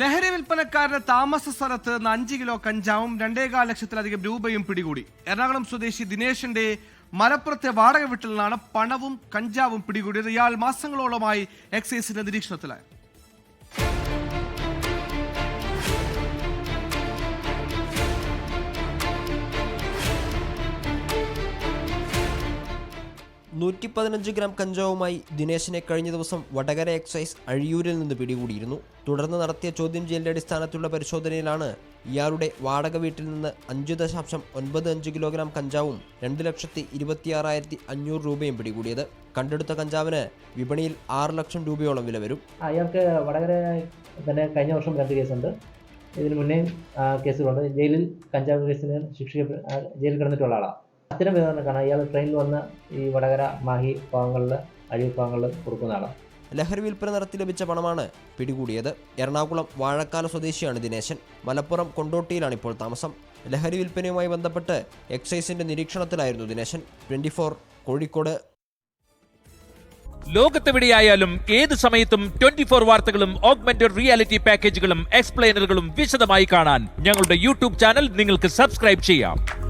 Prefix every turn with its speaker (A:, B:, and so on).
A: ലഹരി വിൽപ്പനക്കാരുടെ താമസ സ്ഥലത്ത് നിന്ന് അഞ്ച് കിലോ കഞ്ചാവും രണ്ടേകാൽ ലക്ഷത്തിലധികം രൂപയും പിടികൂടി. എറണാകുളം സ്വദേശി ദിനേശന്റെ മലപ്പുറത്തെ വാടക വീട്ടിൽ നിന്നാണ് പണവും കഞ്ചാവും പിടികൂടിയത് ഇയാൾ മാസങ്ങളോളമായി എക്സൈസിന്റെ നിരീക്ഷണത്തിലായി
B: നൂറ്റി പതിനഞ്ച് ഗ്രാം കഞ്ചാവുമായി ദിനേശിനെ കഴിഞ്ഞ ദിവസം വടകര എക്സൈസ് അഴിയൂരിൽ നിന്ന് പിടികൂടിയിരുന്നു. തുടർന്ന് നടത്തിയ ചോദ്യം ചെയ്യലിന്റെ അടിസ്ഥാനത്തിലുള്ള പരിശോധനയിലാണ് ഇയാളുടെ വാടക വീട്ടിൽ നിന്ന് അഞ്ച് ദശാംശം ഒൻപത് അഞ്ച് കിലോഗ്രാം കഞ്ചാവും രണ്ട് ലക്ഷത്തി ഇരുപത്തിയാറായിരത്തി അഞ്ഞൂറ് രൂപയും പിടികൂടിയത്. കണ്ടെടുത്ത കഞ്ചാവിന് വിപണിയിൽ ആറ് ലക്ഷം രൂപയോളം വില വരും.
C: അയാൾക്ക് വടകര തന്നെ കഴിഞ്ഞ വർഷം രണ്ട് കേസുണ്ട്. ഇതിനു മുന്നേ കേസുകളുണ്ട്. ജയിലിൽ കഞ്ചാവ് കേസിന് ശിക്ഷ ജയിലിൽ കിടന്നിട്ടുള്ള ആളാണ് അത്തരം കാണാം ഇയാൾ ട്രെയിനിൽ വന്ന് ഈ വടകര മാഹി ഭാഗങ്ങളിൽ അഴിവ് ഭാഗങ്ങളിൽ കൊടുക്കുന്ന ആളാണ്.
B: ലഹരി വിൽപ്പന നടത്തി ലഭിച്ച പണമാണ് പിടികൂടിയത്. എറണാകുളം വാഴക്കാല സ്വദേശിയാണ് ദിനേശൻ. മലപ്പുറം കൊണ്ടോട്ടിയിലാണ് ഇപ്പോൾ താമസം. ലഹരി വിൽപ്പനയുമായി ബന്ധപ്പെട്ട് എക്സൈസിന്റെ നിരീക്ഷണത്തിലായിരുന്നു ദിനേശൻ. Twenty four Kozhikode.
D: ലോകത്തെവിടെയായാലും ഏത് സമയത്തും ട്വന്റി ഫോർ വാർത്തകളും ഓഗ്മെന്റഡ് റിയാലിറ്റി പാക്കേജുകളും എക്സ്പ്ലെയിനറുകളും വിശദമായി കാണാൻ ഞങ്ങളുടെ യൂട്യൂബ് ചാനൽ നിങ്ങൾക്ക് സബ്സ്ക്രൈബ് ചെയ്യാം.